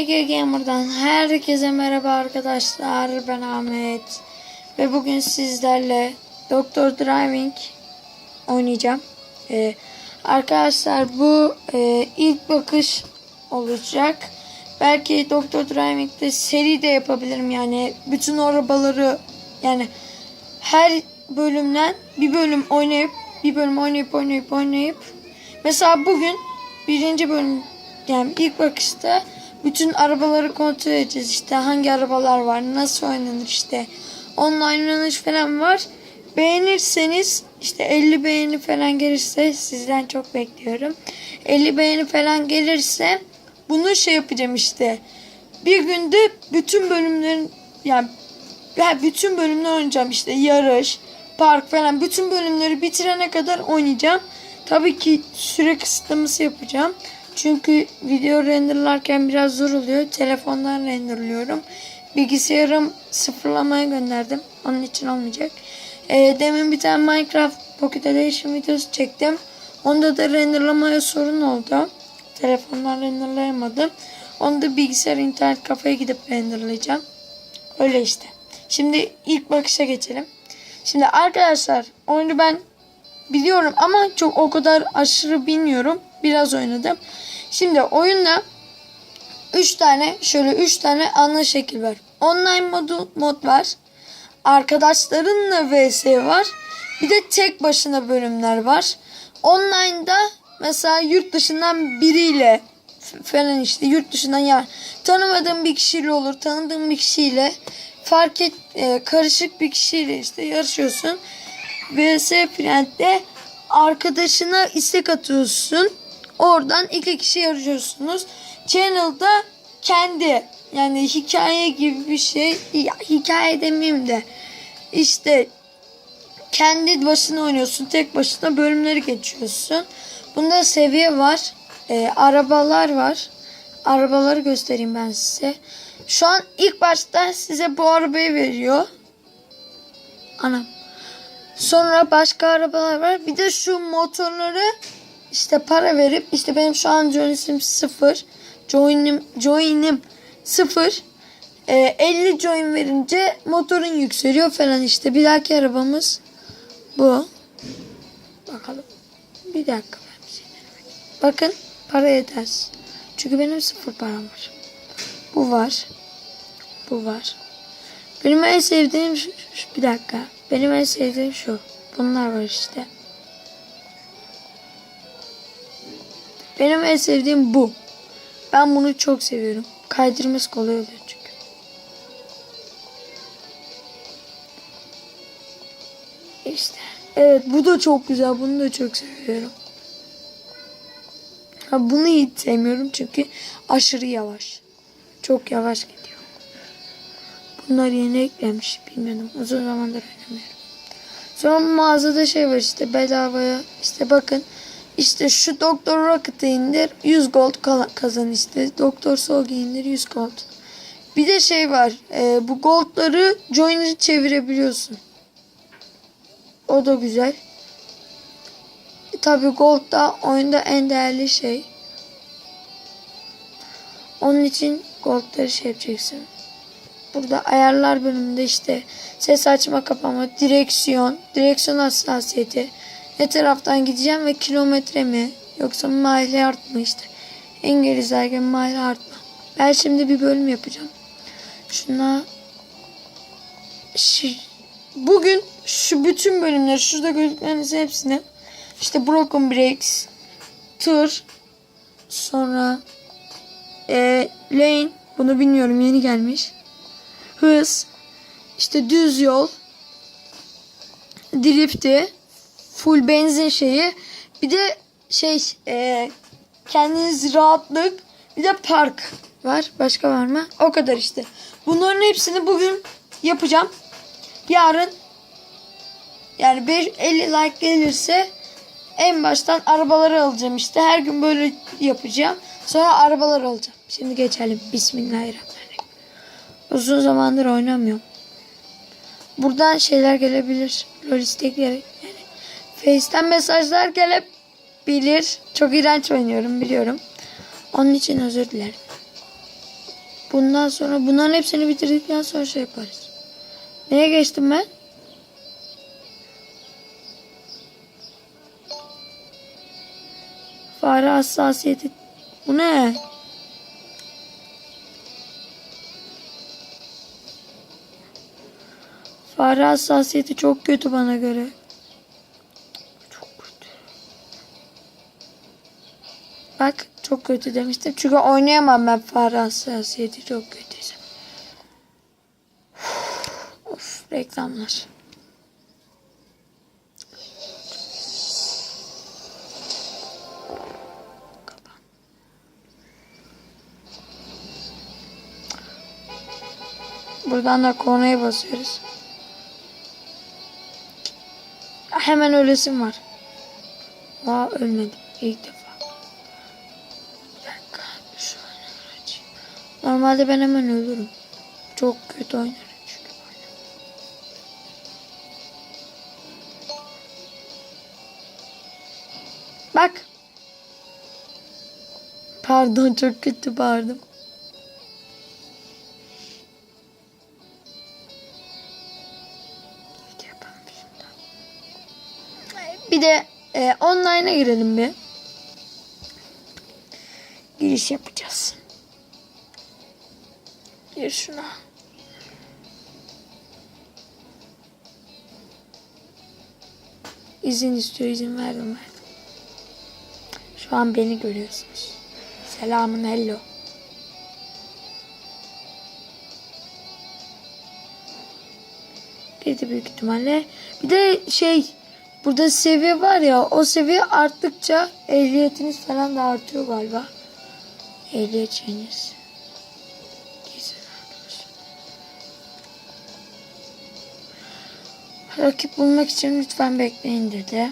MG Gamer'dan herkese merhaba arkadaşlar. Ben Ahmet. Ve bugün sizlerle Doctor Driving oynayacağım. Ee, arkadaşlar bu e, ilk bakış olacak. Belki Doctor Driving'de seri de yapabilirim. Yani bütün arabaları yani her bölümden bir bölüm oynayıp bir bölüm oynayıp oynayıp oynayıp mesela bugün birinci bölüm yani ilk bakışta bütün arabaları kontrol edeceğiz işte. Hangi arabalar var nasıl oynanır işte. Online oynanış falan var. Beğenirseniz işte 50 beğeni falan gelirse sizden çok bekliyorum. 50 beğeni falan gelirse bunu şey yapacağım işte. Bir günde bütün bölümlerin yani ya bütün bölümler oynayacağım işte. Yarış, park falan bütün bölümleri bitirene kadar oynayacağım. Tabii ki süre kısıtlaması yapacağım. Çünkü video renderlarken biraz zor oluyor. Telefondan renderlıyorum. Bilgisayarım sıfırlamaya gönderdim. Onun için olmayacak. Ee, demin bir tane Minecraft Pocket Edition videosu çektim. Onda da renderlamaya sorun oldu. Telefondan renderlayamadım. Onu da bilgisayar internet kafeye gidip renderlayacağım. Öyle işte. Şimdi ilk bakışa geçelim. Şimdi arkadaşlar oyunu ben biliyorum ama çok o kadar aşırı bilmiyorum. Biraz oynadım. Şimdi oyunda 3 tane şöyle 3 tane ana şekil var. Online modu mod var. Arkadaşlarınla vs var. Bir de tek başına bölümler var. Online'da mesela yurt dışından biriyle falan işte yurt dışından ya tanımadığım bir kişiyle olur tanıdığım bir kişiyle fark et e, karışık bir kişiyle işte yarışıyorsun. VS Friend'de arkadaşına istek atıyorsun. Oradan iki kişi yarışıyorsunuz. Channel'da kendi yani hikaye gibi bir şey. Ya, hikaye demeyeyim de işte kendi başına oynuyorsun. Tek başına bölümleri geçiyorsun. Bunda seviye var. Ee, arabalar var. Arabaları göstereyim ben size. Şu an ilk başta size bu arabayı veriyor. Anam. Sonra başka arabalar var. Bir de şu motorları işte para verip işte benim şu an joinim sıfır. Joinim, joinim sıfır. Ee, 50 join verince motorun yükseliyor falan işte. Bir dahaki arabamız bu. Bakalım. Bir dakika ben bir şey. Bakın para yetersiz. Çünkü benim sıfır param var. Bu var. Bu var. Benim en sevdiğim şu- bir dakika. Benim en sevdiğim şu. Bunlar var işte. Benim en sevdiğim bu. Ben bunu çok seviyorum. Kaydırması kolay oluyor çünkü. İşte. Evet bu da çok güzel. Bunu da çok seviyorum. Ha, bunu hiç sevmiyorum çünkü aşırı yavaş. Çok yavaş gidiyor. Bunlar yeni eklenmiş. Bilmiyorum. Uzun zamandır oynamıyorum. Sonra mağazada şey var işte bedavaya. işte bakın. İşte şu Doktor Rocket'ı indir. 100 gold kazan işte. Doktor Soğuk'u indir 100 gold. Bir de şey var. e, bu goldları join'i çevirebiliyorsun. O da güzel. E, Tabii gold da oyunda en değerli şey. Onun için goldları şey yapacaksın. Burada ayarlar bölümünde işte ses açma kapama, direksiyon, direksiyon hassasiyeti, ne taraftan gideceğim ve kilometre mi yoksa mile art mı işte. İngiliz ergen mile art mı? Ben şimdi bir bölüm yapacağım. Şuna Şi- bugün şu bütün bölümleri şurada gördükleriniz hepsini işte Broken Breaks, Tour, sonra e, Lane bunu bilmiyorum yeni gelmiş. Hız, işte düz yol, drifti, full benzin şeyi, bir de şey e, kendiniz rahatlık, bir de park var. Başka var mı? O kadar işte. Bunların hepsini bugün yapacağım. Yarın yani 5 50 like gelirse en baştan arabaları alacağım işte. Her gün böyle yapacağım. Sonra arabalar alacağım. Şimdi geçelim. Bismillahirrahmanirrahim. Uzun zamandır oynamıyorum. Buradan şeyler gelebilir. Lol istekleri. Face'ten mesajlar gelebilir. Çok iğrenç oynuyorum biliyorum. Onun için özür dilerim. Bundan sonra bunların hepsini bitirdikten sonra şey yaparız. Neye geçtim ben? Fare hassasiyeti. Bu ne? Fare hassasiyeti çok kötü bana göre. Bak çok kötü demiştim. Çünkü oynayamam ben fare hassasiyeti çok kötüyse. of reklamlar. Buradan da kornaya basıyoruz. Hemen ölesim var. Aa ölmedim ilk defa. Normalde ben hemen ölürüm. Çok kötü oynarım çünkü. Bak. Pardon çok kötü bağırdım. Bir de e, online'a girelim bir. Giriş yapacağız. Gir şuna. İzin istiyor, izin verdim verdim. Şu an beni görüyorsunuz. Selamın hello. Girdi büyük ihtimalle. Bir de şey burada seviye var ya o seviye arttıkça ehliyetiniz falan da artıyor galiba. Ehliyet şeyiniz. Rakip bulmak için lütfen bekleyin dedi.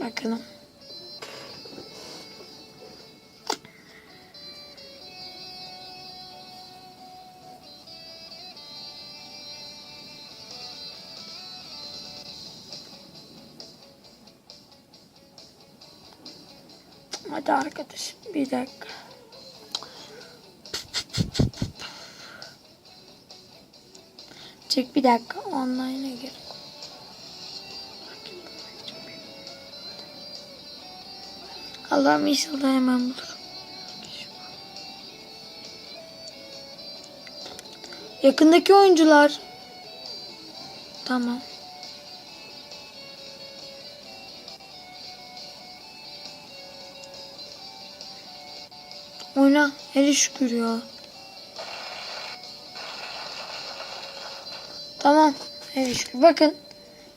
Bakalım. Hadi arkadaş bir dakika. Çek bir dakika online'a gir. Allah'ım inşallah hemen bulurum. Yakındaki oyuncular. Tamam. Oyna. Hele şükür ya. Tamam. Şükür. Bakın.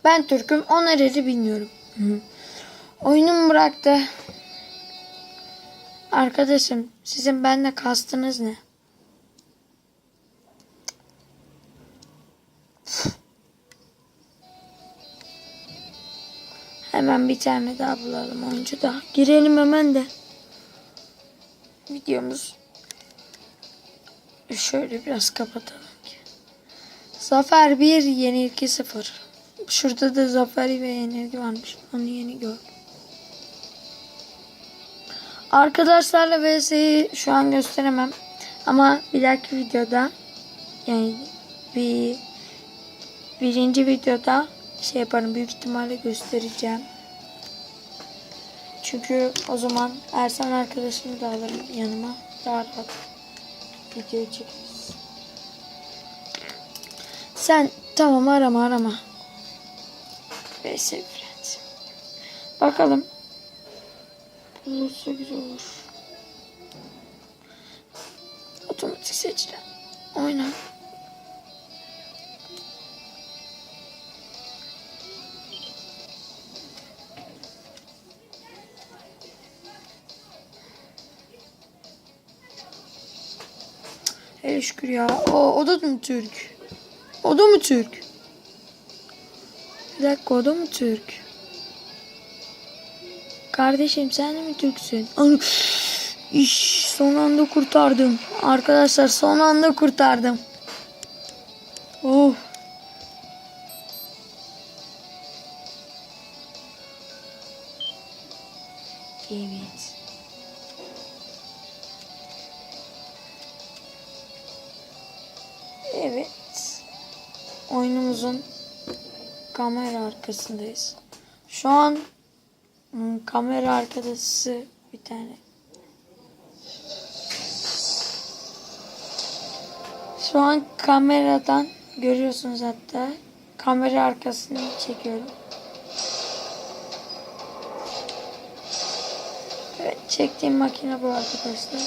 Ben Türk'üm. O nereli bilmiyorum. Hı. Oyunum bıraktı. Arkadaşım sizin benimle kastınız ne? Hemen bir tane daha bulalım oyuncu da. Girelim hemen de. Videomuz şöyle biraz kapatalım. Zafer 1 yenilgi 0. Şurada da zafer ve yenilgi varmış. Onu yeni gördüm. Arkadaşlarla VS'yi şu an gösteremem. Ama bir dahaki videoda yani bir birinci videoda şey yaparım. Büyük ihtimalle göstereceğim. Çünkü o zaman Ersan arkadaşımı da alırım yanıma. Daha rahat video çekeriz. Sen tamam arama arama. VS Friends. Bakalım. Olursa güzel olur. Otomatik seçilen. Oyna. Hele şükür ya. O, o da mı Türk? O da mı Türk? Bir dakika o da mı Türk? Kardeşim sen de mi Türksün? İş son anda kurtardım. Arkadaşlar son anda kurtardım. Oh. Evet. Evet. Oyunumuzun kamera arkasındayız. Şu an hmm, kamera arkası bir tane. Şu an kameradan görüyorsunuz hatta. Kamera arkasını çekiyorum. Evet, çektiğim makine bu arkadaşlar.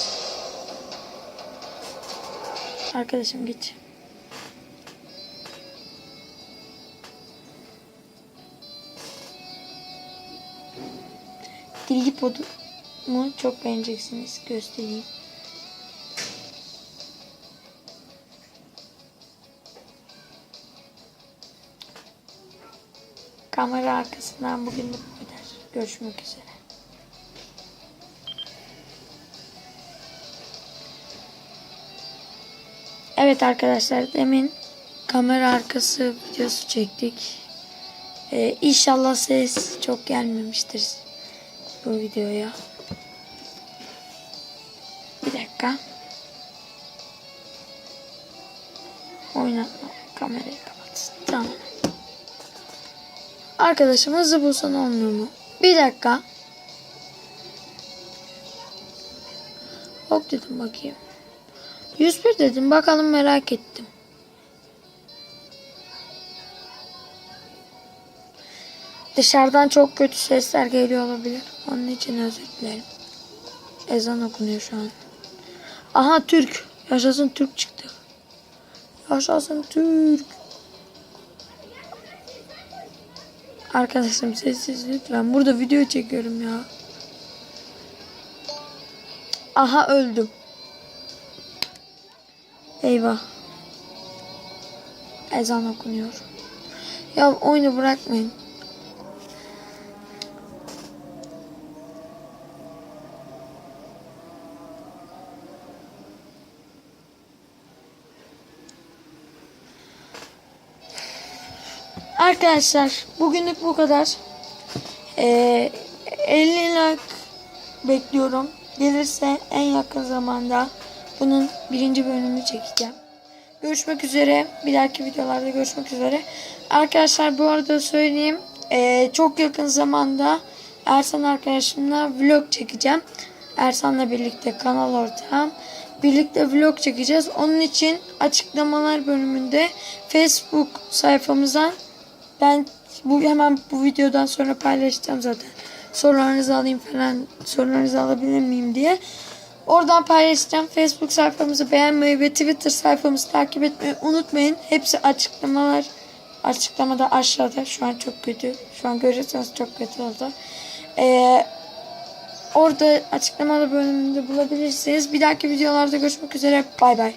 Arkadaşım git. Tripodumu çok beğeneceksiniz. Göstereyim. Kamera arkasından bugün bu kadar. Görüşmek üzere. Evet arkadaşlar demin kamera arkası videosu çektik. Ee, inşallah ses çok gelmemiştir bu videoya. Bir dakika. Oynatma. Kamerayı kapat. Tamam. Arkadaşım hızlı bulsan olmuyor mu? Bir dakika. Hop dedim bakayım. 101 dedim. Bakalım merak ettim. Dışarıdan çok kötü sesler geliyor olabilir. Onun için özür dilerim. Ezan okunuyor şu an. Aha Türk. Yaşasın Türk çıktı. Yaşasın Türk. Arkadaşım sessiz lütfen. Burada video çekiyorum ya. Aha öldüm. Eyvah. Ezan okunuyor. Ya oyunu bırakmayın. Arkadaşlar bugünlük bu kadar. Ee, 50 like bekliyorum. Gelirse en yakın zamanda bunun birinci bölümünü çekeceğim. Görüşmek üzere. Bir dahaki videolarda görüşmek üzere. Arkadaşlar bu arada söyleyeyim. ee, çok yakın zamanda Ersan arkadaşımla vlog çekeceğim. Ersan'la birlikte kanal ortağım. Birlikte vlog çekeceğiz. Onun için açıklamalar bölümünde Facebook sayfamızdan ben bu hemen bu videodan sonra paylaşacağım zaten. Sorularınızı alayım falan. Sorularınızı alabilir miyim diye. Oradan paylaşacağım. Facebook sayfamızı beğenmeyi ve Twitter sayfamızı takip etmeyi unutmayın. Hepsi açıklamalar. Açıklamada aşağıda. Şu an çok kötü. Şu an görüyorsanız çok kötü oldu. Ee, orada açıklamalı bölümünde bulabilirsiniz. Bir dahaki videolarda görüşmek üzere. Bay bay.